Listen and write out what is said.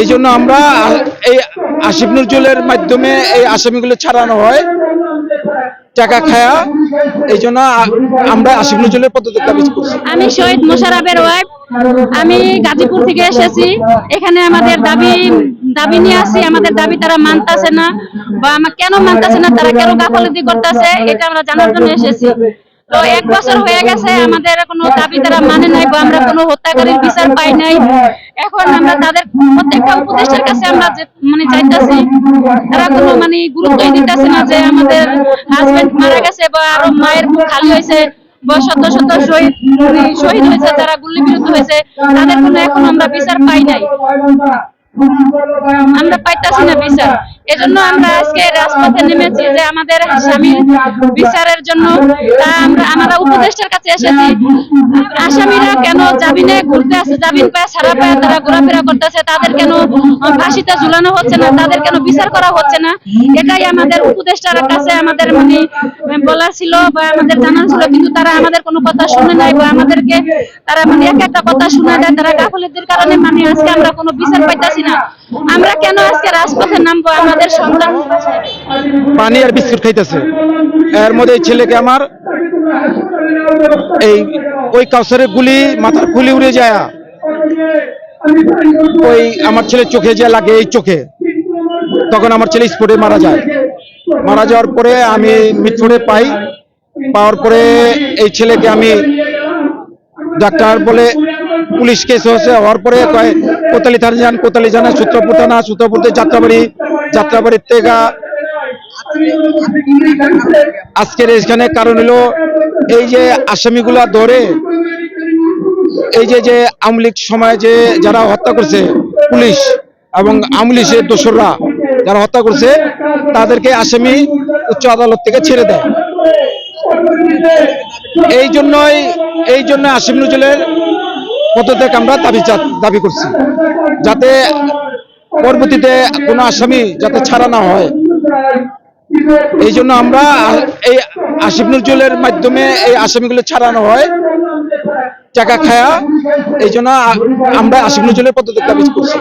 এই জন্য আমরা এই আসিফ নজরুলের মাধ্যমে এই আসামিগুলো ছাড়ানো হয়, টাকা খায়া। এই জন্য আমরা আসিফ নজরুলের পদত্যাগ দাবি করছি। আমি শহীদ মোশারফের ওয়াইফ আমি গাজীপুর থেকে এসেছি। এখানে আমাদের দাবি দাবি নিয়ে আসি। আমাদের দাবি তারা মানতাছে না বা আমার কেন মানতাছে না? তারা কেন গাফলতি করতেছে? এটা আমরা জানার জন্য এসেছি। তো এক বছর হয়ে গেছে, আমাদের কোনো দাবি তারা মানে নাই বা আমরা কোনো হত্যাকারীর বিচার পাই নাই। এখন আমরা তাদের প্রত্যেকটা উপদেষ্টার কাছে আমরা মানে চাইতেছি তারা কোনো মানে গুরুত্বই দিতেছে না যে আমাদের হাজবেন্ড মারা গেছে বা আরও মায়ের বুক খালি হয়েছে বা শত শত শহীদ মানে শহীদ হয়েছে, যারা গুলিবিদ্ধ হয়েছে, তাদের কোনো এখন আমরা বিচার পাই নাই। আমরা পাইতাছি না বিচার। এজন্য আমরা আজকে রাজপথে নেমেছি যে আমাদের স্বামীর বিচারের জন্য আমরা আমরা উপদেষ্টার কাছে এসেছি। আসামিরা কেন জামিনে ঘুরতে আছে জামিন পায় ছাড়া পায়, তারা ঘোরাফেরা করতেছে। তাদের কেন ফাঁসিতে ঝুলানো হচ্ছে না? তাদের কেন বিচার করা হচ্ছে না? এটাই আমাদের উপদেষ্টার কাছে আমাদের মানে বলা ছিল বা আমাদের জানার ছিল, কিন্তু তারা আমাদের কোনো কথা শুনে নাই বা আমাদেরকে তারা মানে এক একটা কথা শুনে দেয় তারা গাফলতির কারণে মানে আজকে আমরা কোনো বিচার পাইতাছি না। আমরা কেন আজকে রাজপথে নামবো? আমাদের সন্তান পানি আর বিস্কুট খাইতেছে। এর মধ্যে ছেলেকে আমার এই ওই কাউসারের গুলি মাথার খুলি উড়ে যায়। ওই আমার ছেলের চোখে যে লাগে এই চোখে। তখন আমার ছেলে স্পটে মারা যায়। মারা যাওয়ার পরে আমি মৃত্যুরে পাই। পাওয়ার পরে এই ছেলেকে আমি ডাক্তার বলে পুলিশ কেস হয়েছে, হওয়ার পরে কয়, কোতালি থানা যান, কোতালি জানা, সূত্রপুর থানা, সূত্রপুরতে যাত্রাবাড়ি যাত্রাবাড়ির থেকে আজকের এখানে কারণ হলো এই যে আসামিগুলা ধরে, এই যে যে আওয়ামী লীগ সময় যে যারা হত্যা করছে পুলিশ এবং আওয়ামী লীগের দোসররা যারা হত্যা করছে, তাদেরকে আসামি উচ্চ আদালত থেকে ছেড়ে দেয়। এই জন্যই, এই জন্য আসিফ নজরুলের পদত্যাগ আমরা দাবি দাবি করছি। যাতে পরবর্তীতে কোনো আসামি যাতে ছাড়া না হয়। এই জন্য আমরা এই আসিফ নজরুলের মাধ্যমে এই আসামিগুলো ছাড়ানো হয় টাকা খায়া। এই জন্য আমরা আসিফ নজরুলের পদত্যাগ দাবি করছি।